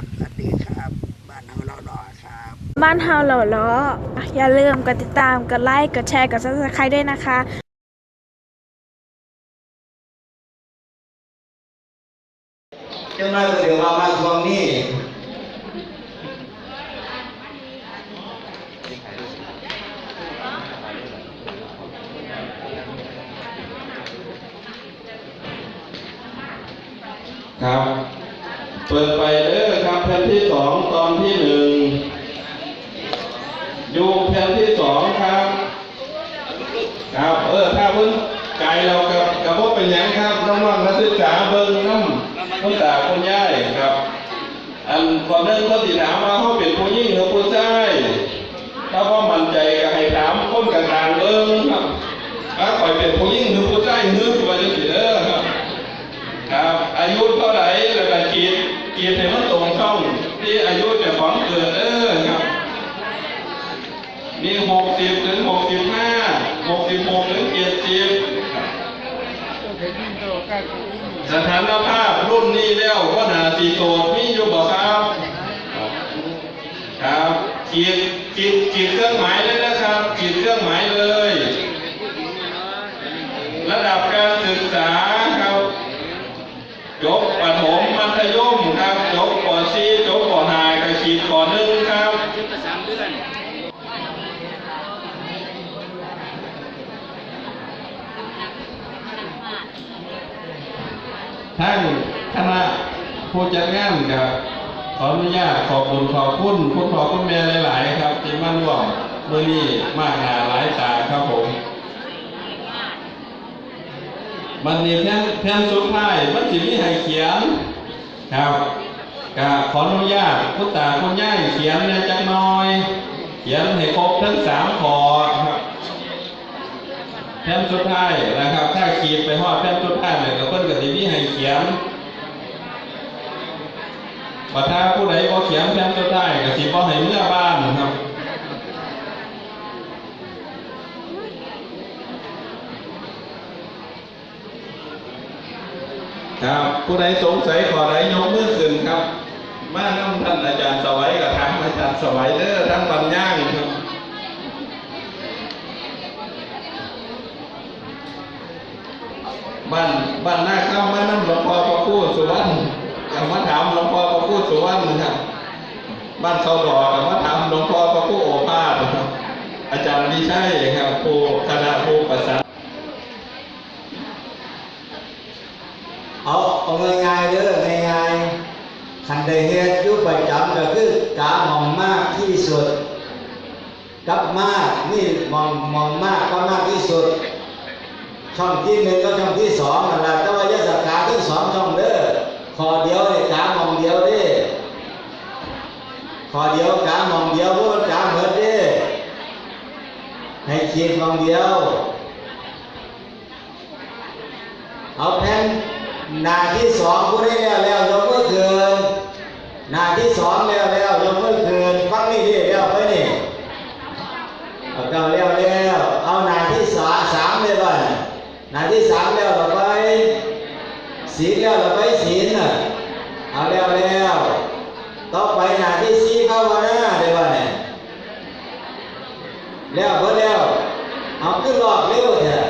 ครับสวัสดีครับ บ้านเฮาเรารอครับ บ้านเฮาเหล่าล้ออะอย่าลืมกดติดตาม กดไลค์ กดแชร์ กด subscribe ด้วยนะคะเจ้าหน้าก็เดี๋ยวมามาทวงหนี้ครับ เปิดไปเด้อครับแผ่นที่สองตอนที่หนึ่งอยู่แผ่นที่สองครับครับเออถ้าเพิ่นไกลเรากับกับพวกเป็นยังครับน้องๆนักศึกษาเบิ่งน้ำน้ำตาคนย่ายครับ อันก่อนหนึงก็สิถามว่าเขาเป็นผู้หญิงหรือผู้ชายถ้าว่ามั่นใจก็ให้ถามคนกลางๆเบิ่งครับถ้าคอยเป็นผู้หญิงหรือผู้ชายหรือครับ ครับ อายุเท่าไหร่แล้วก็ขี ดขีดให้มันตรงช่องที่อายุเจ้าของเกิดเด้อครับ มีหกสิบถึงหกสิบห้าหกสิบหกถึงเจ็ดสิบสถานภาพรุ่นนี้แล้วก็นาสีโสดมีอยู่บ่ครับ ครับขีดขีดขีดเครื่องหมายเลยนะครับขีดเครื่องหมายเลย ระดับการศึกษาครับจบประถมมัธยมครับจบป .4 จบป .5 ก็ขีดป .1 ครับ ท่านคณะผู้จัดงานกับขออนุญาตขอบคุณขอบคุณคุณพ่อคุณแม่หลาย ๆ ครับที่มาร่วมเมื่อนี้มากหนาหลายตาครับผมมันนี้แท่นแท่นสุดท้ายมันจะมีให้เขียนครับ ก็ขออนุญาตคุณตาคุณย่ายเขียนในจักน่อย เขียนให้ครบทั้งสามขอครับแผ่นสุดท้ายนะครับ ถ้าขีดไปฮอดแผ่นสุดท้ายเนี่ยก็เพิ่นก็สิมีให้เขียนบัดถ้าผู้ใดบ่เขียนแผ่นสุดท้ายก็สิบ่ให้เมื่อบ้านครับครับผู้ใดสงสัยขอใดยกมือขึ้นครับ มาน้ำท่านอาจารย์สวัยกับทางอาจารย์สวัยเด้อทั้งบันย่างบ้านบ้านหน้าข้ามาน้ำหลวงพ่อพระคู่สุวรรณกับมาถามหลวงพ่อพระคู่สุวรรณครับบ้านเขาดอกกับมาถามหลวงพ่อพระคู่โอภาสครับอาจารย์วิชัยครับครูคณะครูประสานเอาเอาง่ายๆเด้อง่ายๆ คันได้เฮ็ดอยู่ประจำก็คือกาหมองมากที่สุด กับมากนี่มองมองมากก็มากที่สุด ช่องที่หนึ่งก็ช่องที่สองนั่นแหละแต่ว่ายศขาทั้งสองช่องเด้อขอเดียวเนี่ยกามองเดียวเด้ขอเดียวกามองเดียวพวกมันกาเหมือนเด้ให้ขีดมองเดียว เอาแผ่นหน้าที่สองผู้ได้แล้วแล้วยกมือคืนหน้าที่สองแล้วแล้วยกมือคืนฟังนี่ดิแล้วไปนี่เอาเก้าแล้วแล้วเอาหน้าที่สามสามเลยบ้านหน้า ที่สามแล้วเราไปศีลแล้วเราไปศีลน่ะเอาแล้วแล้วต่อไปหน้าที่สี่เข้ามาหน้าได้บ้านเนี่ยแล้วเพิ่นแล้ว เอาขึ้นรอบเร็วเถอะ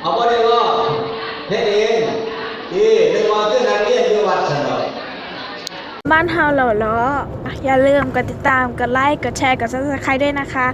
เอาบ่ได้ว่าเฮ็ดเองที่นึกว่าคือนักเรียนอยู่วัดซั่นดอกบ้านเฮาเหล่าล้ออย่าลืมกดติดตามกดไลค์กดแชร์กด subscribe ด้วยนะคะ